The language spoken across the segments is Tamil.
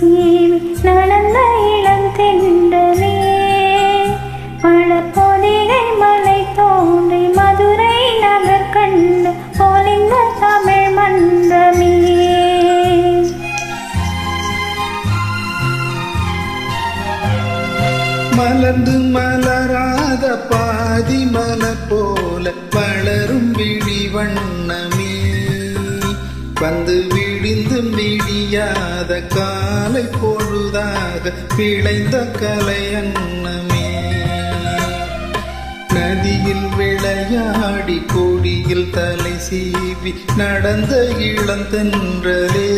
வீசியும் நடந்த இளந்தெண்டலே பழப்பொதிகை மலை தோன்றி மதுரை நகர் கண்டு போலிந்த தமிழ் மன்றமே. மலர்ந்து மலராத பாதி மல போல வளரும் விழி வண்ணமே. வந்து விழி விடிந்தும் விடியாத காலை பொழுதாக விளைந்த கலையன்னமே நதியில் விளையாடி கொடியில் தலை சீவி நடந்த இளந்தென்றலே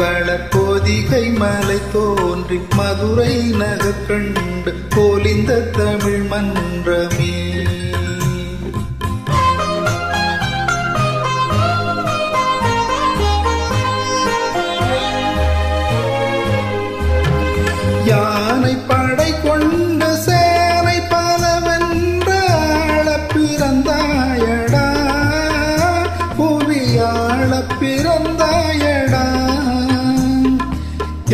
பழப்பொதிகை மலை தோன்றி மதுரை நகர் கண்டு பொலிந்த தமிழ் மன்றமே. படை கொண்டு சேனை பலவென்ற பிறந்தாயடா புவியாழ பிறந்தாயடா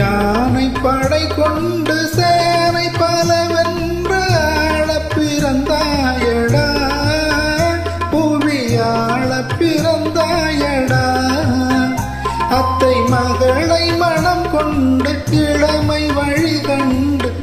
யானை படை கொண்டு சேனை பலவென்ற பிறந்தாயடா புவியாழ பிறந்தாயடா அத்தை மகளை மனம் கொண்டு இளமை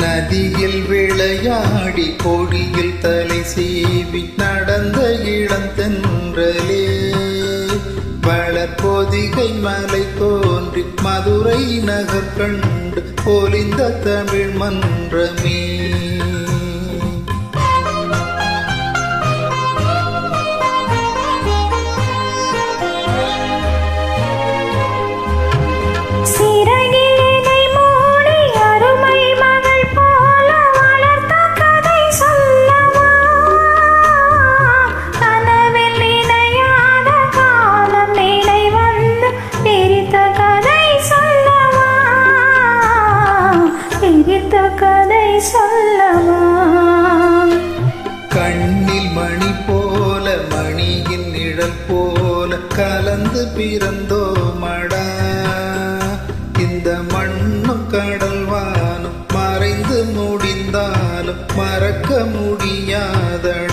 நதியில் விளையாடி கொடியில் தலை சீவி நடந்த இளந்தென்றலே வளர்பொதிகை மலை தோன்றி மதுரை நகர் கண்டு பொலிந்த தமிழ் மன்றமே. சொல்லவா கண்ணில் மணி போல மணியின் நிழல் போல கலந்து பிறந்தோ மடா இந்த மண்ணும் கடல் வானம் மறைந்து முடிந்தாலும் மறக்க முடியாதட.